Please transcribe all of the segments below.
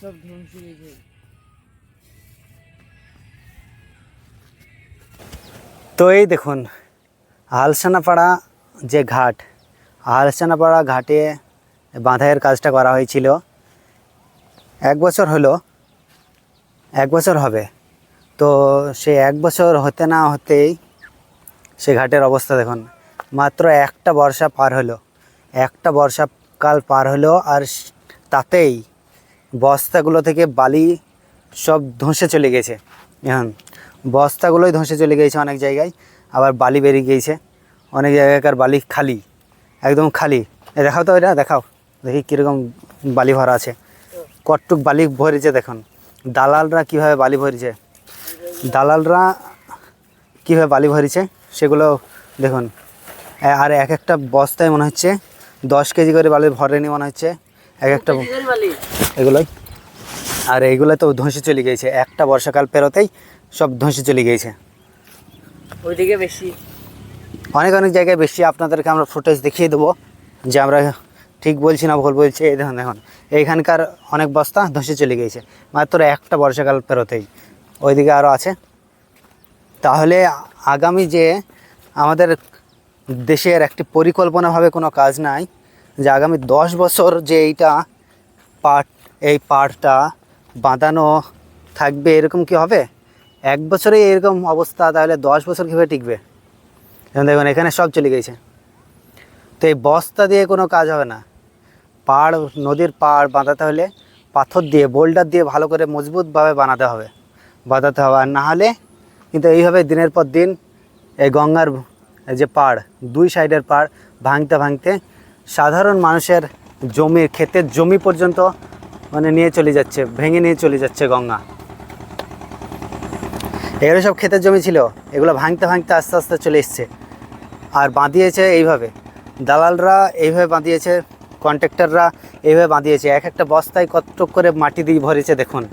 সব ধ্বংস গেছে। তো এই দেখুন, আলসানাপাড়া যে ঘাট, আলসানাপাড়া ঘাটে বাঁধাইয়ের কাজটা করা হয়েছিল। এক বছর হলো, এক বছর হবে। তো সে এক বছর হতে না হতেই সে ঘাটের অবস্থা দেখুন। মাত্র একটা বর্ষা পার হলো। একটা বর্ষাকাল পার হলো আর তাতেই বস্তাগুলো থেকে বালি সব ধসে চলে গেছে। এখন বস্তাগুলোই ধসে চলে গেছে অনেক জায়গায়, আবার বালি বেরিয়ে গিয়েছে অনেক জায়গাকার বালি খালি, একদম খালি। দেখাও তো এটা, দেখাও। দেখি কীরকম বালি ভরা আছে। কটটুক বালি ভরেছে দেখুন। দালালরা কীভাবে বালি ভরেছে? দালালরা কীভাবে বালি ভরেছে সেগুলো দেখুন। আর এক একটা বস্তায় মনে হচ্ছে দশ কেজি করে বালি ভরেনি মনে হচ্ছে। এক একটা বালি। এগুলোই। আর এইগুলো তো ধসে চলে গিয়েছে। একটা বর্ষাকাল পেরোতেই সব ধসে চলে গিয়েছে। ওইদিকে বেশি। অনেক অনেক জায়গায় বেশি। আপনাদেরকে আমরা ফুটেজ দেখিয়ে দেবো যে আমরা ঠিক বলছি না, ভুল বলছি, এই দেখুন দেখুন, এইখানকার অনেক বস্তা ধসে চলে গিয়েছে, মাত্র একটা বর্ষাকাল পেরোতেই। ওইদিকে আরও আছে। তাহলে আগামী যে আমাদের দেশের একটি পরিকল্পনাভাবে কোনো কাজ নাই, যে আগামী দশ বছর যে এইটা পাট, এই পাটটা বাঁধানো থাকবে, এরকম কি হবে? এক বছরে এরকম অবস্থা, তাহলে দশ বছর কীভাবে টিকবে? দেখুন, এখানে সব চলে গেছে তো এই বস্তা দিয়ে কোনো কাজ হবে না। পাড়, নদীর পাড় বাঁধাতে হলে পাথর দিয়ে, বোল্ডার দিয়ে ভালো করে মজবুতভাবে বানাতে হবে। বাঁধাতে হবে। আর না হলে কিন্তু এইভাবে দিনের পর দিন এই গঙ্গার যে পাড়, দুই সাইডের পাড় ভাঙতে ভাঙতে সাধারণ মানুষের জমি, ক্ষেতের জমি পর্যন্ত মানে নিয়ে চলে যাচ্ছে, ভেঙে নিয়ে চলে যাচ্ছে গঙ্গা। এগুলো সব ক্ষেতের জমি ছিল। এগুলো ভাঙতে ভাঙতে আস্তে আস্তে চলে এসছে। আর বাঁধিয়েছে এইভাবে। দালালরা এইভাবে বাঁধিয়েছে। কন্ট্রাক্টররা এইভাবে বাঁধিয়েছে। এক একটা বস্তায় কতটুক করে মাটি দিয়ে ভরেছে দেখুন।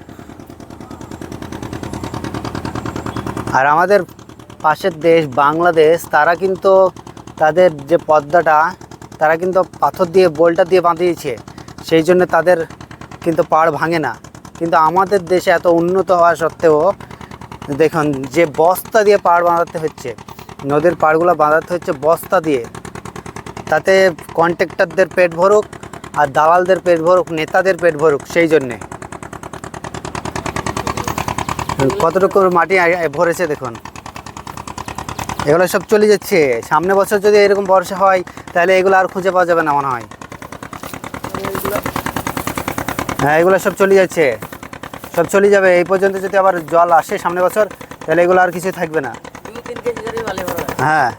আর আমাদের পাশের দেশ বাংলাদেশ, তারা কিন্তু তাদের যে পদ্মাটা, তারা কিন্তু পাথর দিয়ে, বোল্টা দিয়ে বাঁধিয়েছে। সেই জন্য তাদের কিন্তু পাড় ভাঙে না। কিন্তু আমাদের দেশে এত উন্নত হওয়া সত্ত্বেও, দেখুন, যে বস্তা দিয়ে পাড় বাঁধাতে হচ্ছে, নদীর পাড়গুলো বাঁধাতে হচ্ছে বস্তা দিয়ে। তাতে কন্ট্রাক্টরদের পেট ভরুক আর দালালদের পেট ভরুক নেতাদের পেট ভরুক সেই জন্যে। কতটুকু মাটি ভরেছে দেখুন। এগুলো সব চলে যাচ্ছে। সামনে বছর যদি এরকম বর্ষা হয় তাহলে এগুলো আর খুঁজে পাওয়া যাবে না মনে হয়। হ্যাঁ এগুলো সব চলে যাচ্ছে। সব চলে যাবে। এই পর্যন্ত যদি আবার জল আসে সামনে বছর তাহলে এগুলো আর কিছু থাকবে না। হ্যাঁ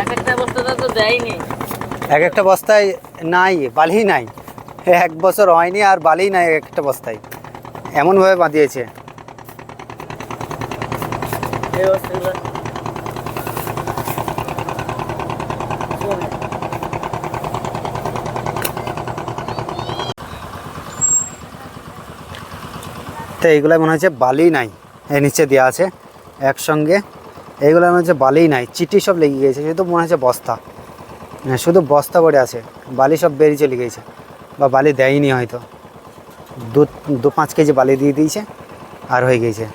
এক একটা বস্তাটা তো এক একটা বস্তায় নাই, বালি নাই। এক বছর হয়নি আর বালি নাই এক একটা বস্তায়। এমনভাবে বাঁধিয়েছে। তো এইগুলো মনে হচ্ছে বালি নাই। এর নিচে দেওয়া আছে একসঙ্গে। এইগুলো মনে হচ্ছে বালি নাই। চিটি সব লেগে গেছে শুধু মনে হচ্ছে বস্তা। শুধু বস্তা পড়ে আছে। বালি সব বেরিয়ে চলে গেছে বা বালি দেয়নি হয়তো। দু দু পাঁচ কেজি বালি দিয়ে দিয়েছে আর হয়ে গেছে।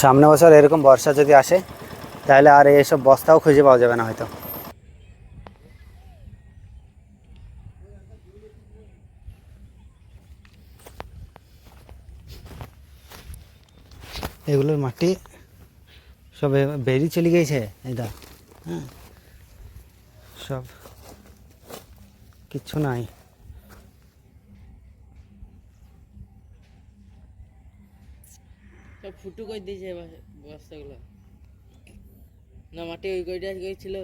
সামনে বছর এরকম বর্ষা যদি আসে, তাহলে আর এইসব বস্তাও খুঁজে পাওয়া যাবে না হয়তো। এগুলোর মাটি সব বেরিয়ে চলে গিয়েছে এটা হ্যাঁ। সব কিচ্ছু নাই। ফুটু করে দিয়েছে বস্তাগুলো। না, মাটি ওই কইটা গেছিল?